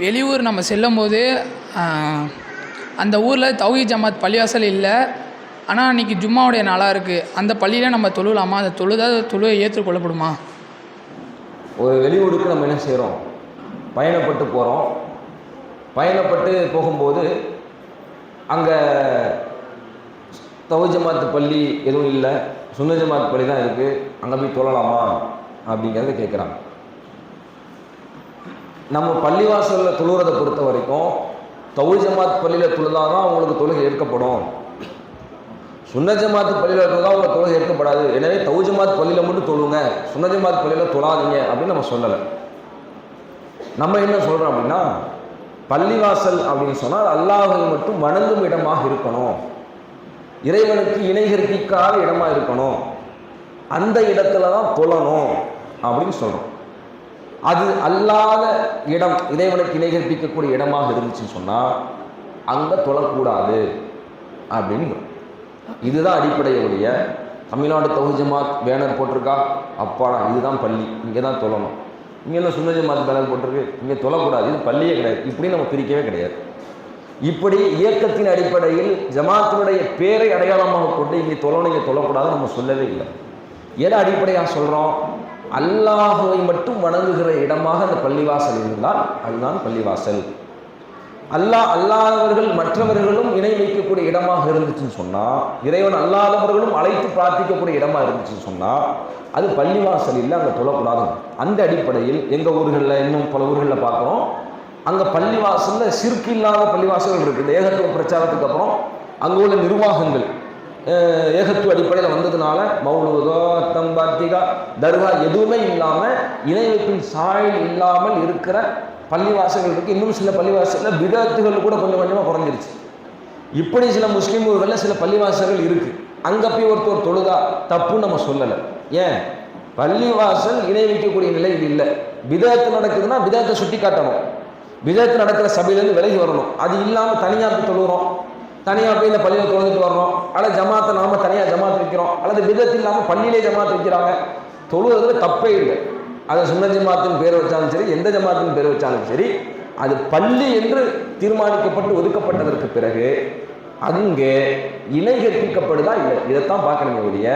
வெளியூர் நம்ம செல்லும்போது அந்த ஊரில் தௌஹி ஜமாத் பள்ளிவாசல் இல்லை. ஆனால் அன்றைக்கி ஜும்மாவுடைய நாளாக இருக்குது அந்த பள்ளியில் நம்ம தொழுலாமா? அந்த தொழுதா தொழுவை ஏற்றுக்கொள்ளப்படுமா ஒரு வெளியூருக்கு நம்ம என்ன செய்கிறோம் பயணப்பட்டு போகிறோம் பயணப்பட்டு போகும்போது அங்கே தௌஜமாத்து பள்ளி எதுவும் இல்லை. சுன்ன ஜமாத் பள்ளி தான் இருக்குது அங்கே போய் தொழலாமா? அப்படிங்கிறத கேட்குறாங்க நம்ம பள்ளிவாசலில் தொழுகிறதை பொறுத்த வரைக்கும் தௌஜமாத் பள்ளியில் தொழுதாதான் அவங்களுக்கு தொழுகை ஏற்கப்படும். சுன்ன ஜமாத் பள்ளியில் தொழுதா அவங்க தொழுகை ஏற்கப்படாது. எனவே தௌஜமாத் பள்ளியில் மட்டும் தொழுங்க. சுன்ன ஜமாத் பள்ளியில் தொழாதீங்க அப்படின்னு நம்ம சொல்லலை. நம்ம என்ன சொல்கிறோம் அப்படின்னா பள்ளிவாசல் அப்படின்னு சொன்னால் அல்லாஹை மட்டும் வணங்கும் இடமாக இருக்கணும். இறைவனுக்கு இணை இடமாக இருக்கணும். அந்த இடத்துல தான் தொழணும் அப்படின்னு சொல்கிறோம் அது அல்லாத இடம் இறைவனுக்கு இணை கற்பிக்கக்கூடிய இடமாக இருந்துச்சுன்னு சொன்னால் அங்கே தொழக்கூடாது அப்படின்னு இதுதான் அடிப்படையுடைய தமிழ்நாடு தௌஹி ஜமாத் பேனர் போட்டிருக்கா? அப்பாடா இதுதான் பள்ளி இங்கே தான் தொழணும். இங்கே என்ன ஜமாத் பேனர் போட்டிருக்கு இங்கே தொழக்கூடாது இது பள்ளியே கிடையாது இப்படி நம்ம பிரிக்கவே கிடையாது. இப்படி இயக்கத்தின் அடிப்படையில் ஜமாத்தினுடைய பேரை அடையாளமாக கொண்டு இங்கே தொழணும் இங்கே தொழக்கூடாது நம்ம சொல்லவே இல்லை. எதை அடிப்படையாக சொல்கிறோம் அல்லாஹுவை மட்டும் வணங்குகிற இடமாக அந்த பள்ளிவாசல் இருந்தால் அதுதான் பள்ளிவாசல். அல்லாஹ் அல்லாதவர்கள் மற்றவர்களும் இணை வைக்கக்கூடிய இடமாக இருந்துச்சுன்னு சொன்னால் இறைவன் அல்லாதவர்களும் அழைத்து பிரார்த்திக்கக்கூடிய இடமா இருந்துச்சுன்னு சொன்னால் அது பள்ளிவாசல் இல்லை அங்கே தொழக்கூடாது. அந்த அடிப்படையில் எங்கள் ஊர்களில் இன்னும் பல ஊர்களில் பார்க்குறோம். அங்கே பள்ளிவாசலில் சிறுக்கு இல்லாத பள்ளிவாசல்கள் இருக்குது. ஏகத்துவ பிரச்சாரத்துக்கு அப்புறம் அங்கே உள்ள நிர்வாகங்கள் ஏகத்து ஏகத்துவ அடிப்படையில் வந்ததுனால மௌலுதோ அத்தம்பாத்திகா தர்கா எதுவுமே இல்லாமல் இணை வைப்பின் சாயல் இல்லாமல் இருக்கிற பள்ளிவாசல்கள் இருக்குது இன்னும் சில பள்ளிவாசலில் விதத்துகள் கூட கொஞ்சம் கொஞ்சமாக குறைஞ்சிருச்சு. இப்படி சில முஸ்லீம் ஊர்களில் சில பள்ளிவாசல்கள் இருக்குது அங்கே போய் ஒருத்தர் தொழுதா தப்புன்னு நம்ம சொல்லலை. ஏன்? பள்ளிவாசல் இணை வைக்கக்கூடிய நிலையில் இல்லை. விதத்து நடக்குதுன்னா விதத்தை சுட்டி காட்டணும் விதத்து நடக்கிற சபையிலேருந்து விலகி வரணும். அது இல்லாமல் தனியாக தொழுகிறோம் தனியாக போய் இந்த பள்ளியில் தொழுதுட்டு வரணும் அல்லது ஜமாத்தை நாம தனியாக ஜமாத் வைக்கிறோம். அல்லது விதத்து இல்லாமல் பள்ளியிலே ஜமாத் வைக்கிறாங்க. தொழுகிறதுல தப்பே இல்லை. அதை சுன்ன ஜமாத்தின் பேர் வச்சாலும் சரி எந்த ஜமாத்தின் பேர் வச்சாலும் சரி அது பள்ளி என்று தீர்மானிக்கப்பட்டு ஒதுக்கப்பட்டதற்கு பிறகு அங்கே இணை கற்பிக்கப்படுதா இல்லை? இதைத்தான் பார்க்கணுமே ஒழிய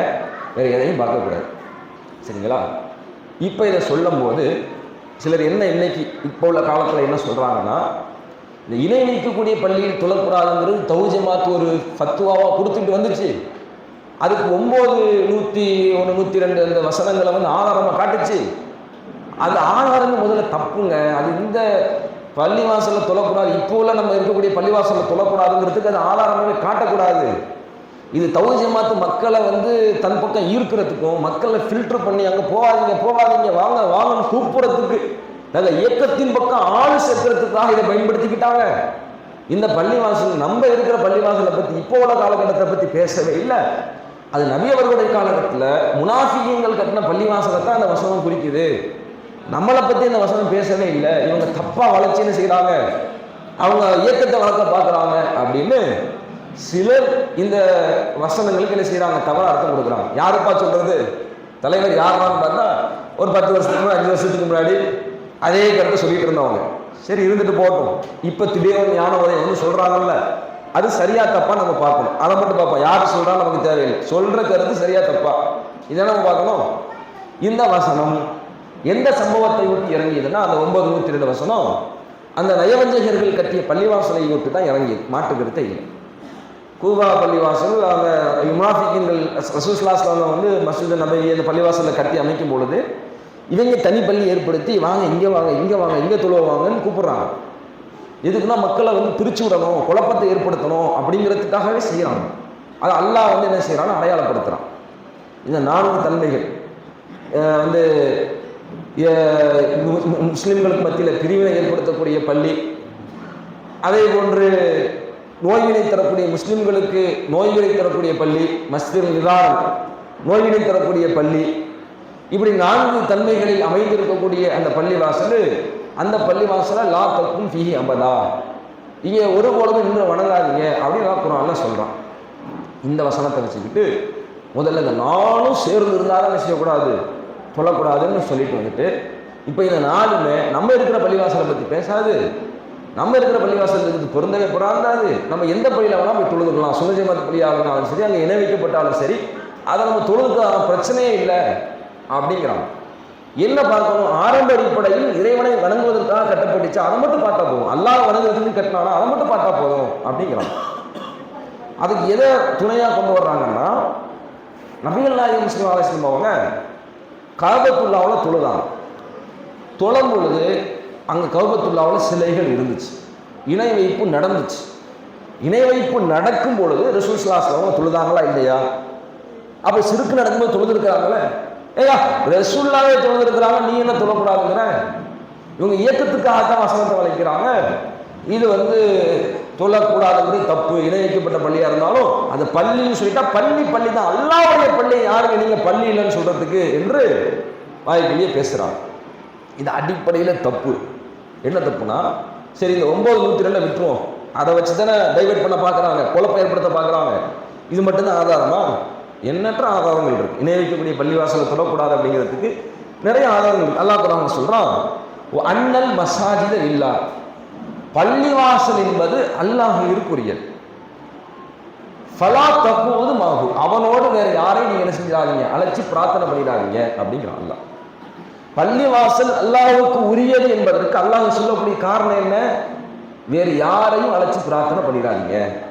வேறு எதையும் பார்க்கக்கூடாது சரிங்களா? இப்போ இதை சொல்லும்போது சிலர் என்ன இன்னைக்கு இப்போ உள்ள காலத்தில் என்ன சொல்கிறாங்கன்னா இந்த இணை வைக்கக்கூடிய பள்ளியில் தொழக்கூடாதுங்கிறது தௌஜமாத்து ஒரு ஃபத்துவாவாக கொடுத்துட்டு வந்துச்சு. அதுக்கு ஒம்பது நூற்றி ஒன்று நூற்றி ரெண்டு அந்த வசனங்களை வந்து ஆதாரமாக காட்டுச்சு. அது ஆதாரம் முதல்ல தப்புங்க. அது இந்த பள்ளிவாசலில் தொழக்கூடாது இப்போ உள்ள நம்ம இருக்கக்கூடிய பள்ளிவாசலில் தொழக்கூடாதுங்கிறதுக்கு அது ஆதாரமாகவே காட்டக்கூடாது. இது தௌஜமாத்து மக்களை வந்து தன் பக்கம் ஈர்க்கிறதுக்கும் மக்களை ஃபில்டர் பண்ணி அங்கே போகாதீங்க போகாதீங்க வாங்க வாங்கன்னு கூப்பிடுறதுக்கு நாங்கள் இயக்கத்தின் பக்கம் ஆள் சேர்க்கறதுக்காக இதை பயன்படுத்திக்கிட்டாங்க. இந்த பள்ளிவாசல் நம்ம இருக்கிற பள்ளிவாசலை பற்றி இப்போ உள்ள காலகட்டத்தை பற்றி பேசவே இல்லை. அது நபி அவர்களுடைய காலகட்டத்தில் முனாஃபிகங்கள் கட்டின பள்ளிவாசலை தான் அந்த வசனம் குறிக்குது. நம்மளை பற்றி இந்த வசனம் பேசவே இல்லை. இவங்க தப்பாக வளர்ச்சின்னு செய்கிறாங்க அவங்க இயக்கத்தை வளர்க்க பார்க்குறாங்க அப்படின்னு சிலர் இந்த வசனங்களுக்கு என்ன செய்கிறாங்க தவறாக அர்த்தம் கொடுக்குறாங்க. யாருப்பா சொல்கிறது தலைவர் யாருன்னு பார்த்தா ஒரு பத்து வருஷத்துக்கு முன்னாடி அஞ்சு வருஷத்துக்கு முன்னாடி அதே கருத்தை சொல்லிட்டு இருந்தவங்க. சரி இருந்துட்டு போகட்டும். இப்போ திடீர்னு ஞான உதயம் வந்து சொல்கிறாங்கல்ல அது சரியா தப்பா நம்ம பார்க்கணும். அதை மட்டும் பார்ப்போம். யார் சொல்றா நமக்கு தேவையில்லை. சொல்ற கருத்து சரியா தப்பா? இதை நம்ம பார்க்கணும். இந்த வசனம் எந்த சம்பவத்தை ஒட்டி இறங்கியதுன்னா அந்த ஒன்பது நூற்றி ரெண்டு வசனம் அந்த நயவஞ்சகர்கள் கட்டிய பள்ளிவாசலை ஒட்டி தான் இறங்கியது. மாட்டு கருத்தை இல்லை. கூவா பள்ளிவாசல் அந்த யுமாஃபிக்கின்கள் ரசூஸ்லாஸ்லாம் வந்து மசூத் நபி அந்த பள்ளிவாசலில் கட்டி அமைக்கும் பொழுது இவங்க தனிப்பள்ளி ஏற்படுத்தி வாங்க இங்கே வாங்க இங்கே வாங்க இங்கே தொழுவாங்கன்னு கூப்பிட்றாங்க. எதுக்குன்னா மக்களை வந்து பிரிச்சு விடணும் குழப்பத்தை ஏற்படுத்தணும் அப்படிங்கிறதுக்காகவே செய்கிறாங்க அது அல்லாஹ் வந்து என்ன செய்கிறான்னு அடையாளப்படுத்துகிறான் இந்த நான்கு தன்மைகள். வந்து அஹ் முஸ்லிம்களுக்கு மத்தியில் பிரிவினை ஏற்படுத்தக்கூடிய பள்ளி. அதே போன்று நோய்வினை தரக்கூடிய முஸ்லிம்களுக்கு நோய்வினை தரக்கூடிய பள்ளி மஸ்திர் நிதாரம் நோய்வினை தரக்கூடிய பள்ளி. இப்படி நான்கு தன்மைகளில் அமைந்திருக்கக்கூடிய அந்த பள்ளிவாசல் அந்த பள்ளிவாசலை லா தக்கும் ஃபிஹி அம்பதா இங்கே ஒரு போலவும் இன்னும் வணங்காதீங்க அப்படின்னு நான் சொல்கிறான் இந்த வசனத்தை வச்சுக்கிட்டு முதல்ல இந்த நானும் சேர்ந்து இருந்தாலும் என்ன செய்யக்கூடாது? சொல்லக்கூடாதுன்னு சொல்லிட்டு வந்துட்டு இப்போ இந்த நாளுமே நம்ம இருக்கிற பள்ளிவாசலை பற்றி பேசாது. நம்ம இருக்கிற பள்ளிவாசல் இருக்கிறது பொருந்தவே பொறாந்தாது. நம்ம எந்த பள்ளியில் வேணால் போய் தொழுதுக்கலாம். சுனஜமத் பள்ளியாகனாலும் சரி அங்கே இணை வைக்கப்பட்டாலும் சரி அதை நம்ம தொழுதுக்கலாம். பிரச்சனையே இல்லை. அப்படிங்கிறாங்க என்ன பார்க்கணும்? ஆரம்ப அடிப்படையில் இறைவனை வணங்குவதற்காக கட்டப்பட்டுச்சு. அதை மட்டும் பார்த்தா போதும். அல்லாஹ் வணங்குறதுக்கு கட்டினானா அதை மட்டும் பார்த்தா போதும் அப்படிங்கிறாங்க அதுக்கு எதை துணையாக கொண்டு வர்றாங்கன்னா நபிகள் நாயகம் முஸ்லிம் ஆலோசனை அவங்க காபத்துல்லாவில் தொழுதாங்க தொழும் பொழுது அங்கே கௌபத்துல்லாவில் சிலைகள் இருந்துச்சு. இணை வைப்பு நடந்துச்சு. இணை வைப்பு நடக்கும் பொழுது ரசூல் சலாஸ்ல தொழுதாங்களா இல்லையா? அப்போ சிறுக்கு நடக்கும்போது தொழுதுருக்கிறாங்களே? ஏயா ரசூல்லாவே தொழுதுருக்கிறாங்க நீ என்ன தொழக்கூடாதுங்கிற இவங்க இயக்கத்துக்காக தான் வசனத்தை வளைக்கிறாங்க. இது வந்து தொழக்கூடாதுங்கிறது தப்பு. இணையக்கப்பட்ட பள்ளியாக இருந்தாலும் அது பள்ளின்னு சொல்லிட்டா பள்ளி பள்ளி தான். அல்லாவுடைய பள்ளி யாருங்க? நீங்கள் பள்ளி இல்லைன்னு சொல்கிறதுக்கு என்று வாய்ப்பிலேயே பேசுகிறாங்க இது அடிப்படையில் தப்பு. என்ன தப்புனா சரி இந்த ஒம்பது நூற்றி ரெண்டை விட்டுருவோம். அதை வச்சு தானே டைவெர்ட் பண்ண பார்க்குறாங்க குழப்பம் ஏற்படுத்த பார்க்குறாங்க. இது மட்டும்தான் ஆதாரமா? எண்ணற்ற ஆதாரங்கள் இருக்குது இணை வைக்கக்கூடிய பள்ளிவாசலை தொடக்கூடாது அப்படிங்கிறதுக்கு நிறைய ஆதாரங்கள் அல்லா அல்லாஹ் குரான் சொல்றான் "ஒ அன்னல் மசாஜித இல்லா. பள்ளிவாசல் என்பது அல்லாஹிற்குரியது ஃபலா தப்புவது மாகு அவனோடு வேற யாரையும் நீங்கள் என்ன செஞ்சிடாதீங்க. அழைச்சி பிரார்த்தனை பண்ணிடாதீங்க அப்படிங்கிறான் அல்லாஹ். பள்ளிவாசல் அல்லாஹுக்கு உரியது என்பதற்கு அல்லாஹ் சொல்லக்கூடிய காரணம் என்ன? வேறு யாரையும் அழைச்சி பிரார்த்தனை பண்ணிடாதீங்க.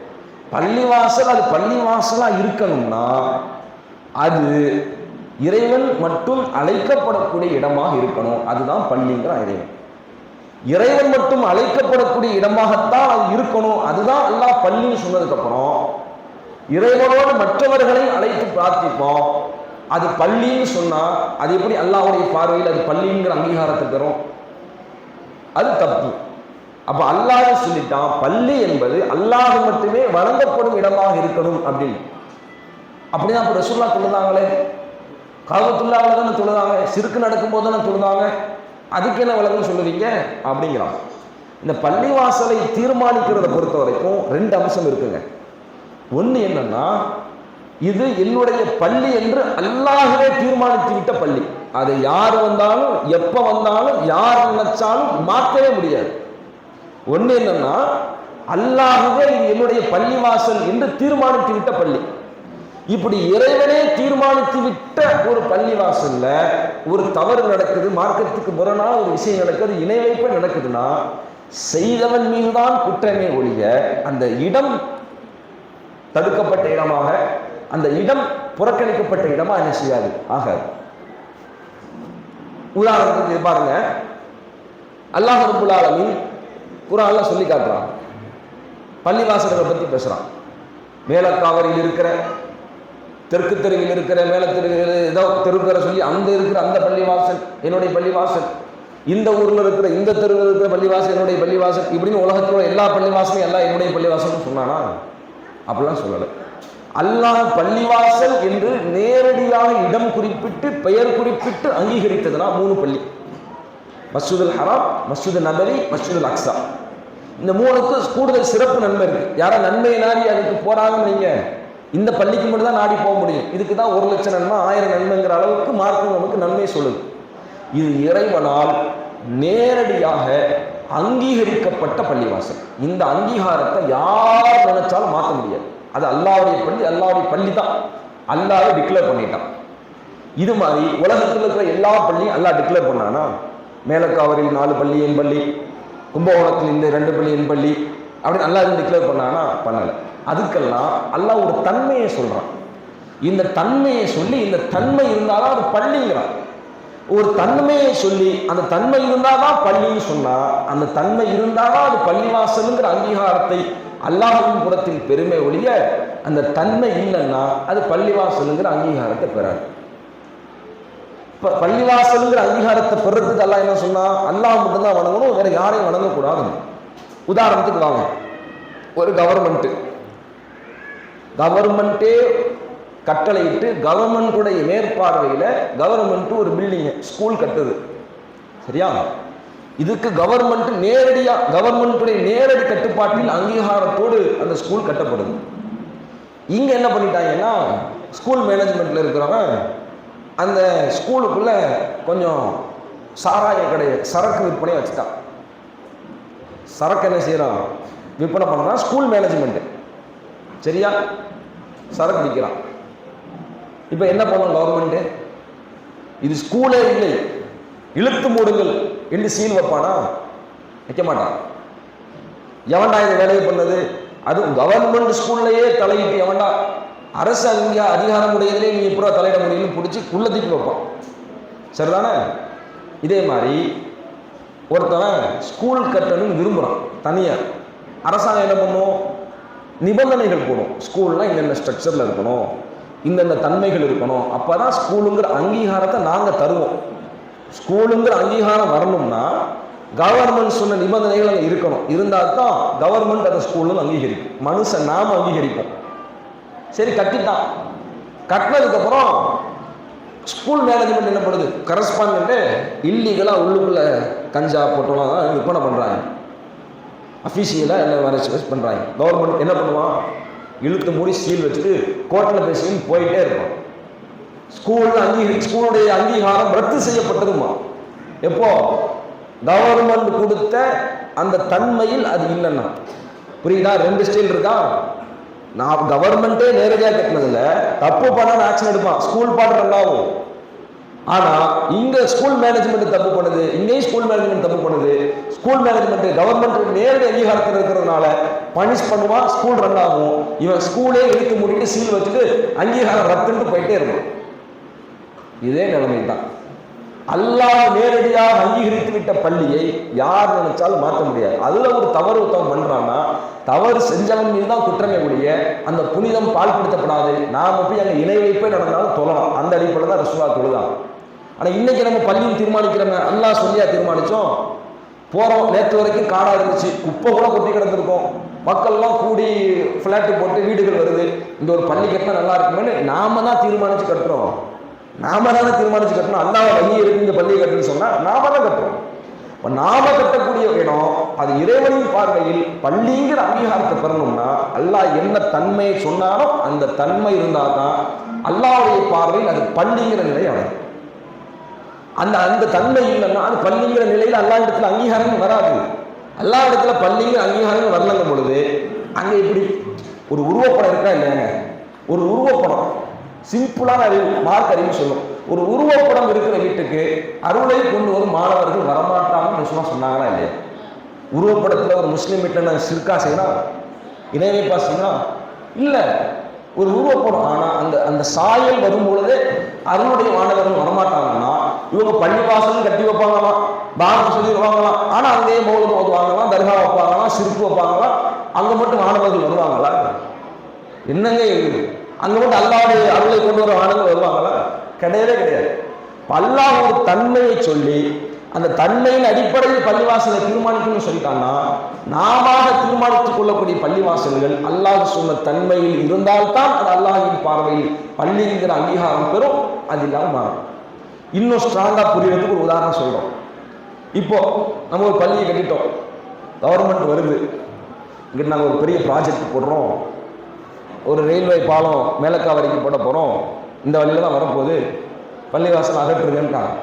பள்ளிவாசல் அது பள்ளிவாசலா இருக்கணும்னா அது இறைவன் மட்டும் அழைக்கப்படக்கூடிய இடமாக இருக்கணும். அதுதான் பள்ளிங்கிற இறைவன். இறைவன் மட்டும் அழைக்கப்படக்கூடிய இடமாகத்தான் அது இருக்கணும். அதுதான் அல்லாஹ் பள்ளின்னு சொன்னதுக்கு அப்புறம் இறைவனோடு மற்றவர்களை அழைத்து பிரார்த்திப்போம். அது பள்ளின்னு சொன்னா அது எப்படி அல்லாவுடைய பார்வையில் அது பள்ளிங்கிற அங்கீகாரத்தை பெறும்? அது தப்பு. அப்ப அல்லாஹ் சொல்லிட்டான் பள்ளி என்பது அல்லாஹ் மட்டுமே வழங்கப்படும் இடமாக இருக்கணும் அப்படின்னு. அப்படிதான் அப்ப ரசூல்லா தொழுதாங்களே காபத்துல்லாவில் தானே தொழுதாங்க சிறுக்கு நடக்கும்போது தானே தொழுதாங்க அதுக்கு என்ன விளக்கம் சொல்லுவீங்க? அப்படிங்கிறான். இந்த பள்ளிவாசலை தீர்மானிக்கிறத பொறுத்த வரைக்கும் ரெண்டு அம்சம் இருக்குங்க. ஒன்று என்னன்னா இது என்னுடைய பள்ளி என்று அல்லாஹ்வே தீர்மானித்து விட்ட பள்ளி. அது யார் வந்தாலும் எப்போ வந்தாலும் யார் நினைச்சாலும் மாற்றவே முடியாது. ஒன்று என்னன்னா அல்லாஹ்வே இது என்னுடைய பள்ளிவாசல் என்று தீர்மானித்து விட்ட பள்ளி. இப்படி இறைவனே தீர்மானித்து விட்ட ஒரு பள்ளிவாசல்ல ஒரு தவறு நடக்குது மார்க்கத்துக்கு முரணா ஒரு விஷயம் நடக்குது இணை வைப்பு நடக்குதுன்னா செய்தவன் மீதுதான் குற்றமே ஒழிய அந்த இடம் தடுக்கப்பட்ட இடமாக அந்த இடம் புறக்கணிக்கப்பட்ட இடமா என்ன செய்யாது? ஆகாது. உதாரணத்துக்கு பாருங்க. அல்லாஹ் ரப்புல் ஆலமீன் சொல்லி காட்டுறான். பள்ளிவாசல்களை பற்றி பேசுகிறான் மேலக்காவரியில் இருக்கிற தெற்கு தெருவில் இருக்கிற மேல தெருவில் ஏதோ தெருக்கிற சொல்லி அந்த இருக்கிற அந்த பள்ளிவாசல் என்னுடைய பள்ளிவாசல். இந்த ஊரில் இருக்கிற இந்த தெருவில் இருக்கிற பள்ளிவாசல் என்னுடைய பள்ளிவாசல். இப்படின்னு உலகத்தில் உள்ள எல்லா பள்ளிவாசலும் எல்லாம் என்னுடைய பள்ளிவாசல்னு சொன்னானா? அப்படிலாம் சொல்லலை. அல்லாஹ் பள்ளிவாசல் என்று நேரடியாக இடம் குறிப்பிட்டு பெயர் குறிப்பிட்டு அங்கீகரித்ததுனா மூணு பள்ளி. மஸ்ஜிதுல் ஹராம் மஸ்ஜிது நபரி மஸ்ஜிதுல் அக்ஸா. இந்த மூணுக்கு கூடுதல் சிறப்பு நன்மை இருக்கு. யாரா நன்மையை நாடி அதுக்கு போறாங்கன்னு நீங்க இந்த பள்ளிக்கு மட்டும் தான் நாடி போக முடியும். இதுக்கு தான் ஒரு லட்சம் நன்மை ஆயிரம் நன்மைங்கிற அளவுக்கு மார்க்கம் நமக்கு நன்மை சொல்லுது. இது இறைவனால் நேரடியாக அங்கீகரிக்கப்பட்ட பள்ளிவாசல். இந்த அங்கீகாரத்தை யார் நினைச்சாலும் மாற்ற முடியாது. அது அல்லாவுடைய பள்ளி அல்லாவுடைய பள்ளி தான். அல்லாவே டிக்ளேர் பண்ணிட்டான். இது மாதிரி உலகத்தில் இருக்கிற எல்லா பள்ளியும் அல்லாஹ் டிக்ளேர் பண்ணானா? மேலக்காவரில் நாலு பள்ளி என் பள்ளி கும்பகோணத்தில் இந்த ரெண்டு பள்ளி என் பள்ளி அப்படின்னு நல்லா எதுவும் டிக்ளேர் பண்ணானா பண்ணலை. அதுக்கெல்லாம் அல்லாஹ் ஒரு தன்மையை சொல்கிறான் இந்த தன்மையை சொல்லி இந்த தன்மை இருந்தாதான் அது பள்ளிங்கிறான். ஒரு தன்மையை சொல்லி அந்த தன்மை இருந்தாதான் பள்ளின்னு சொன்னால் அந்த தன்மை இருந்தாதான் அது பள்ளிவாசலுங்கிற அங்கீகாரத்தை அல்லாஹின் புறத்தில் பெருமை ஒழிய அந்த தன்மை இல்லைன்னா அது பள்ளிவாசலுங்கிற அங்கீகாரத்தை பெறாது. இப்போ பள்ளிவாசலுங்கிற அங்கீகாரத்தை பெறதுக்கு அல்லா என்ன சொன்னால் அல்லாஹ் மட்டும்தான் வணங்கணும் வேற யாரையும் வணங்கக்கூடாது உதாரணத்துக்கு வாங்க. ஒரு கவர்மெண்ட்டு கவர்மெண்ட்டே கட்டளையிட்டு கவர்மெண்ட்டுடைய மேற்பார்வையில் கவர்மெண்ட்டு ஒரு பில்டிங்கு ஸ்கூல் கட்டுது. சரியா? இதுக்கு கவர்மெண்ட் நேரடியாக கவர்மெண்ட்டுடைய நேரடி கட்டுப்பாட்டில் அங்கீகாரத்தோடு அந்த ஸ்கூல் கட்டப்படுது. இங்கே என்ன பண்ணிட்டாங்கன்னா ஸ்கூல் மேனேஜ்மெண்ட்டில் இருக்கிறவங்க அந்த ஸ்கூலுக்குள்ளே கொஞ்சம் சாராய கடையை சரக்கு விற்பனையை வச்சுட்டான். சரக்கு என்ன செய்கிறான் விற்பனை பண்ணுறான் ஸ்கூல் மேனேஜ்மெண்ட்டு சரியா? சரக்கு விற்கிறான். இப்போ என்ன பண்ணும் கவர்மெண்ட்டு இது ஸ்கூலே இல்லை. இழுத்து மூடுங்கள் என்று சீல் வைப்பானா? வைக்க மாட்டான். எவன்டா இந்த வேலையை பண்ணது? அது கவர்மெண்ட் ஸ்கூல்லையே தலையிட்டு எவன்டா அரசு அங்கே அதிகாரம் உடையதிலே நீ எப்போ தலையிட முடியும்னு பிடிச்சி குள்ளத்துக்கு வைப்பான். சரிதானே? இதே மாதிரி ஒருத்தவன் ஸ்கூல் கட்டணும்னு விரும்புகிறான் தனியாக அரசாங்கம் என்ன பண்ணும்? நிபந்தனைகள் போடும். ஸ்கூல்லாம் இந்தந்த ஸ்ட்ரக்சரில் இருக்கணும் இந்தந்த தன்மைகள் இருக்கணும். அப்போ தான் ஸ்கூலுங்கிற அங்கீகாரத்தை நாங்கள் தருவோம். ஸ்கூலுங்கிற அங்கீகாரம் வரணும்னா கவர்மெண்ட் சொன்ன நிபந்தனைகள் அங்கே இருக்கணும். இருந்தால் தான் கவர்மெண்ட் அந்த ஸ்கூல்னு அங்கீகரிக்கும். மனுஷன் நாம் அங்கீகரிப்போம். சரி கட்டிட்டான். கட்டினதுக்கப்புறம் ஸ்கூல் மேனேஜ்மெண்ட் என்ன பண்ணுது? கரஸ்பாண்டன்ட்டு இல்லீகலாக உள்ளுக்குள்ளே கஞ்சா போட்டோலாம் விற்பனை பண்ணுறாங்க அஃபீஷியலாக என்ன வர பண்ணுறாங்க கவர்மெண்ட் என்ன பண்ணுவான்? இழுத்து மூடி சீல் வச்சுட்டு கோர்ட்டில் பேசி போயிட்டே இருப்பான். ஸ்கூலில் அங்கீகரி ஸ்கூலுடைய அங்கீகாரம் ரத்து செய்யப்பட்டதுமா எப்போ? கவர்மெண்ட் கொடுத்த அந்த தன்மையில் அது இல்லைன்னா. புரியுதா? ரெண்டு ஸ்டைல் இருக்கா? நான் கவர்மெண்ட்டே நேரடியாக கட்டினதில்ல தப்பு பண்ணால் ஆக்ஷன் எடுப்பான். ஸ்கூல் பாட்டு ரெண்டாகும் ஆனால் இங்கே ஸ்கூல் மேனேஜ்மெண்ட் தப்பு பண்ணுது. இங்கேயும் ஸ்கூல் மேனேஜ்மெண்ட் தப்பு பண்ணுது. ஸ்கூல் மேனேஜ்மெண்ட் கவர்மெண்ட் நேரடி அங்கீகாரத்தில் இருக்கிறதுனால பனிஷ் பண்ணுவான் ஸ்கூல் ரன் ஆகும். இவன் ஸ்கூலே இழுத்து மூடிட்டு சீல் வச்சுட்டு அங்கீகாரம் ரத்துன்ட்டு போயிட்டே இருப்பான். இதே நிலைமை தான் அல்லாஹ் நேரடியாக அங்கீகரித்து விட்ட பள்ளியை யார் நினைச்சாலும் மாற்ற முடியாது. அதுல ஒரு தவறு ஒருத்தவன் பண்றான்னா தவறு செஞ்சவன் மீது தான் குற்றமே ஒழிய அந்த புனிதம் பால்படுத்தப்படாது நாம போய் அங்கே இணை வைப்பே நடந்தாலும் தொழலாம். அந்த அடிப்படையில் தான் ரசூலா தொழுதான். ஆனா இன்னைக்கு நம்ம பள்ளியும் தீர்மானிக்கிறோமே அல்லாஹ் சொல்லியா தீர்மானிச்சோம்? போறோம். நேற்று வரைக்கும் காடா இருந்துச்சு. குப்பை கூட கொட்டி கிடந்திருக்கோம். மக்கள்லாம் கூடி ஃப்ளாட்டு போட்டு வீடுகள் வருது. இந்த ஒரு பள்ளி கட்டினா நல்லா இருக்குமேன்னு நாம தான் தீர்மானிச்சு கட்டுறோம் நாம தானே தீர்மானிச்சு கட்டணும். அண்ணாவை வழி இருக்கு இந்த பள்ளியை கட்டுன்னு சொன்னா நாம தான் கட்டுறோம் இப்போ நாம கட்டக்கூடிய இடம் அது இறைவனின் பார்வையில் பள்ளிங்கிற அங்கீகாரத்தை பெறணும்னா அல்லாஹ் என்ன தன்மையை சொன்னாலும் அந்த தன்மை இருந்தால் தான் அல்லாவுடைய பார்வையில் அது பள்ளிங்கிற நிலை அடையும் அந்த அந்த தன்மை இல்லைன்னா அது பள்ளிங்கிற நிலையில் அல்லா இடத்துல அங்கீகாரம் வராது. எல்லா இடத்துல பள்ளிங்கிற அங்கீகாரம் வரலங்கும் பொழுது அங்கே இப்படி ஒரு உருவப்படம் இருக்கா இல்லையாங்க? ஒரு உருவப்படம். சிம்பிளான அறிவு மார்க் அறிவு சொல்லும். ஒரு உருவப்படம் இருக்கிற வீட்டுக்கு அருளை கொண்டு வரும் மாணவர்கள் வரமாட்டாங்கன்னு சும்மா சொன்னாங்களா இல்லையா? உருவப்படத்தில் ஒரு முஸ்லீம் வீட்டில் சிற்கா செய்யலாம் இணை வைப்பா செய்யலாம் இல்லை ஒரு உருவப்படம் ஆனால் அந்த அந்த சாயல் வரும் பொழுது அருளுடைய மாணவர்கள் வரமாட்டாங்கன்னா இவங்க பள்ளிவாசலும் கட்டி வைப்பாங்களாம் பாகத்தை சொல்லி வருவாங்களாம் ஆனால் அங்கேயே மௌலம் ஓதுவாங்களாம் தர்கா வைப்பாங்களாம் சிரிப்பு வைப்பாங்களாம் அங்கே மட்டும் மாணவர்கள் வருவாங்களா? என்னங்க இருக்குது அங்கே மட்டும் அல்லாவுடைய அருளை கொண்டு வர மாணவர்கள் வருவாங்களா? கிடையவே கிடையாது. இப்ப அல்லாஹ் ஒரு தன்மையை சொல்லி அந்த தன்மையின் அடிப்படையில் பள்ளிவாசலை தீர்மானிக்கணும்னு சொல்லிட்டான்னா நாம தீர்மானித்துக் கொள்ளக்கூடிய பள்ளிவாசல்கள் அல்லாஹ் சொன்ன தன்மையில் இருந்தால்தான் அது அல்லாஹின் பார்வையில் பள்ளிங்கிற அங்கீகாரம் பெறும் அது இல்லாமல் மாறும். இன்னும் ஸ்ட்ராங்காக புரியறதுக்கு ஒரு உதாரணம் சொல்கிறோம் இப்போ நம்ம ஒரு பள்ளியை கட்டிட்டோம். கவர்மெண்ட் வருது. இங்கிட்டு நாங்கள் ஒரு பெரிய ப்ராஜெக்ட் போடுறோம். ஒரு ரயில்வே பாலம் மேலக்கா வரைக்கும் போட போகிறோம் இந்த வழியில் தான் வரப்போகுது. பள்ளிவாசல் அகற்றுங்கன்ட்டாங்க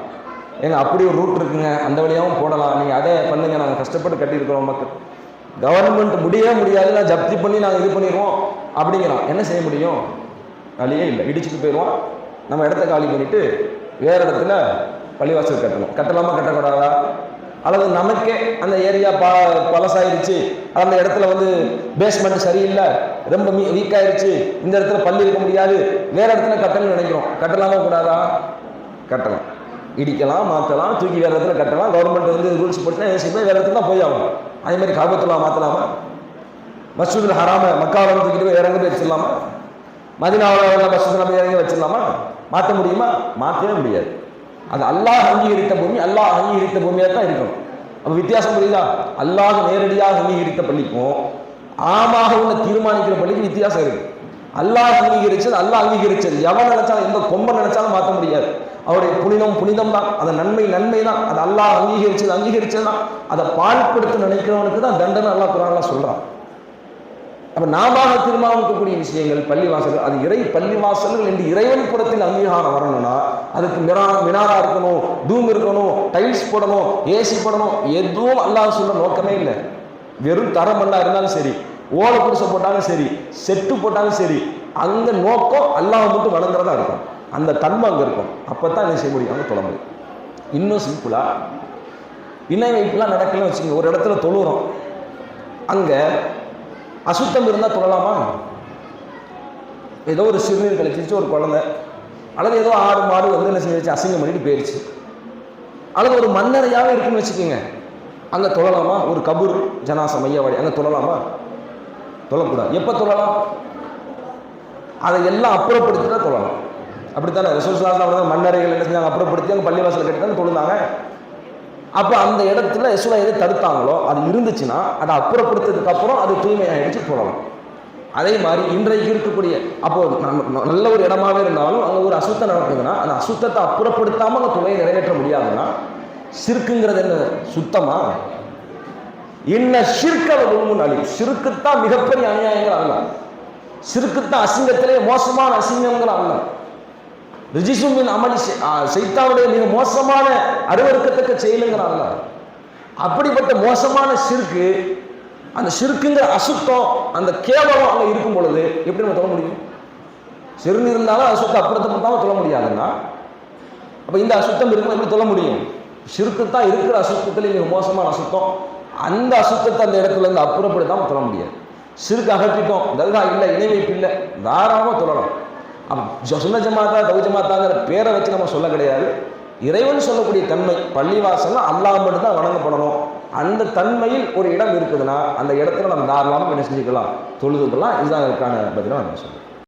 ஏங்க அப்படி ஒரு ரூட் இருக்குங்க. அந்த வழியாகவும் போடலாம். நீங்கள் அதே பண்ணுங்கள் நாங்கள் கஷ்டப்பட்டு கட்டியிருக்கிறோம் மக்கள். கவர்மெண்ட் முடியவே முடியாது நான் ஜப்தி பண்ணி நாங்கள் இது பண்ணிடுவோம். அப்படிங்கிறான். என்ன செய்ய முடியும்? வழியே இல்லை. இடிச்சுட்டு போயிடுவோம் நம்ம இடத்த காலி பண்ணிவிட்டு வேறு இடத்துல பள்ளிவாசல் கட்டணும். கட்டலாமா கட்டக்கூடாதா? அல்லது நமக்கே அந்த ஏரியா பா பழசாயிருச்சு. அந்த இடத்துல வந்து பேஸ்மெண்ட் சரியில்லை. ரொம்ப மீ வீக் ஆயிருச்சு இந்த இடத்துல பள்ளி இருக்க முடியாது. வேற இடத்துல கட்டணும்னு நினைக்கிறோம். கட்டலாமா கூடாதா? கட்டலாம். இடிக்கலாம் மாற்றலாம் தூக்கி வேற இடத்துல கட்டலாம். கவர்மெண்ட் வந்து ரூல்ஸ் போட்டுனா ஏசிமே வேற இடத்துல தான் போய் ஆகும் அதே மாதிரி காபத்துல்லா மாற்றலாமா மசூதில் ஹராம மக்காவில் தூக்கிட்டு போய் போய் வச்சிடலாமா? மதினாவில் மசூதில் நம்ம இறங்கி வச்சிடலாமா? மாற்ற முடியுமா? மாற்றவே முடியாது. அது அல்லாஹ் அங்கீகரித்த பூமி அல்லாஹ் அங்கீகரித்த பூமியாக தான் இருக்கணும் அப்போ வித்தியாசம் புரியுதா? அல்லாஹ் நேரடியாக அங்கீகரித்த பள்ளிக்கும் ஆமாக உள்ள தீர்மானிக்கிற பள்ளிக்கு வித்தியாசம் இருக்கு. அல்லாஹ் அங்கீகரிச்சது அல்லாஹ் அங்கீகரிச்சது. எவன் நினைச்சாலும் எந்த கொம்பன் நினைச்சாலும் மாற்ற முடியாது. அவருடைய புனிதம் புனிதம் தான் அது நன்மை நன்மை தான் அது அல்லாஹ் அங்கீகரிச்சது அங்கீகரிச்சது தான் அதை பாழ்படுத்த நினைக்கிறவனுக்கு தான் தண்டனை அல்லாஹ் குரான்லாம் சொல்கிறான் அப்ப நாம தீர்மானிக்கக்கூடிய விஷயங்கள் பள்ளிவாசல்கள் அது இறை பள்ளிவாசல்கள் என்று இறைவன் புறத்தில் அங்கீகாரம் வரணும்னா அதுக்கு மிரா மினாரா இருக்கணும் தூம் இருக்கணும் டைல்ஸ் போடணும் ஏசி போடணும் எதுவும் அல்லாஹ் சொல்ல நோக்கமே இல்லை. வெறும் தரம் பண்ணா இருந்தாலும் சரி ஓலை குடிசை போட்டாலும் சரி செட்டு போட்டாலும் சரி அந்த நோக்கம் அல்லாஹ் மட்டும் வணங்குறதா இருக்கும். அந்த தன்மை அங்கே இருக்கும். அப்போ தான் என்ன செய்ய முடியும்? அங்கே தொழ முடியும். இன்னும் சிம்பிளா இணை வைப்புலாம் நடக்கலன்னு வச்சுக்கோங்க. ஒரு இடத்துல தொழுறோம். அங்கே அசுத்தம் இருந்தால் தொழலாமா ஏதோ ஒரு சிறுநீர் கழிச்சிச்சு ஒரு குழந்தை. அல்லது ஏதோ ஆடு மாடு வந்து என்ன செஞ்சிருச்சு அசிங்கம் பண்ணிட்டு போயிடுச்சு அல்லது ஒரு மண்ணறையாகவே இருக்குன்னு வச்சுக்கோங்க. அங்கே தொழலாமா ஒரு கபூர் ஜனாச மையவாடி அங்கே தொழலாமா தொழக்கூடாது எப்போ தொழலாம் அதை எல்லாம் அப்புறப்படுத்தி தான் தொழலாம் அப்படித்தானே ரசூல் மண்ணறைகள் என்ன செஞ்சாங்க அப்புறப்படுத்தி அங்கே பள்ளிவாசல் கட்டி தான் தொழுந்தாங்க அப்போ அந்த இடத்துல எசுவா எது தடுத்தாங்களோ அது இருந்துச்சுன்னா அதை அப்புறப்படுத்ததுக்கு அப்புறம் அது தூய்மையாயிடுச்சு போடலாம். அதே மாதிரி இன்றைக்கு இருக்கக்கூடிய அப்போ நம்ம நல்ல ஒரு இடமாவே இருந்தாலும் அங்கே ஒரு அசுத்தம் நடக்குதுன்னா அந்த அசுத்தத்தை அப்புறப்படுத்தாமல் அந்த தொகையை நிறைவேற்ற முடியாதுன்னா சிறுக்குங்கிறது என்ன? சுத்தமா? என்ன சிறுக்கவ குழுமுன் அழி சிறுக்குத்தான் மிகப்பெரிய அநியாயங்கள் அல்ல. சிறுக்குத்தான் அசிங்கத்திலே மோசமான அசிங்கங்கள் அல்ல. ரிஜிசுமின் அமளி சைத்தாவுடைய மிக மோசமான அருவருக்கத்தக்க செயலுங்கிறாங்க அப்படிப்பட்ட மோசமான சிறுக்கு அந்த சிறுக்குங்கிற அசுத்தம் அந்த கேவலம் அங்கே இருக்கும் பொழுது எப்படி நம்ம தொழ முடியும்? சிறுநீர் இருந்தாலும் அசுத்தம் அப்புறத்தப்பட்டாலும் தொழ முடியாதுன்னா அப்போ இந்த அசுத்தம் இருக்கும் எப்படி சொல்ல முடியும்? சிறுக்கு தான் இருக்கிற அசுத்தத்தில் மிக மோசமான அசுத்தம். அந்த அசுத்தத்தை அந்த இடத்துல இருந்து அப்புறப்படுத்தாமல் தொழ முடியாது. சிறுக்கு அகற்றிட்டோம் தல்கா இல்லை இணை வைப்பு இல்லை தாராளமாக சொல்லலாம் சுன்ன ஜமாத்தா தவு ஜமாத்தாங்கிற பேரை வச்சு நம்ம சொல்ல கிடையாது. இறைவன் சொல்லக்கூடிய தன்மை பள்ளிவாசல்னா அல்லாஹ் மட்டும் தான் வணங்கப்படணும். அந்த தன்மையில் ஒரு இடம் இருக்குதுன்னா அந்த இடத்துல நம்ம தாராளமாக என்ன செஞ்சுக்கலாம்? தொழுதுக்கலாம். இதுதான் அதுக்கான பதிலாக நம்ம சொல்லுவோம்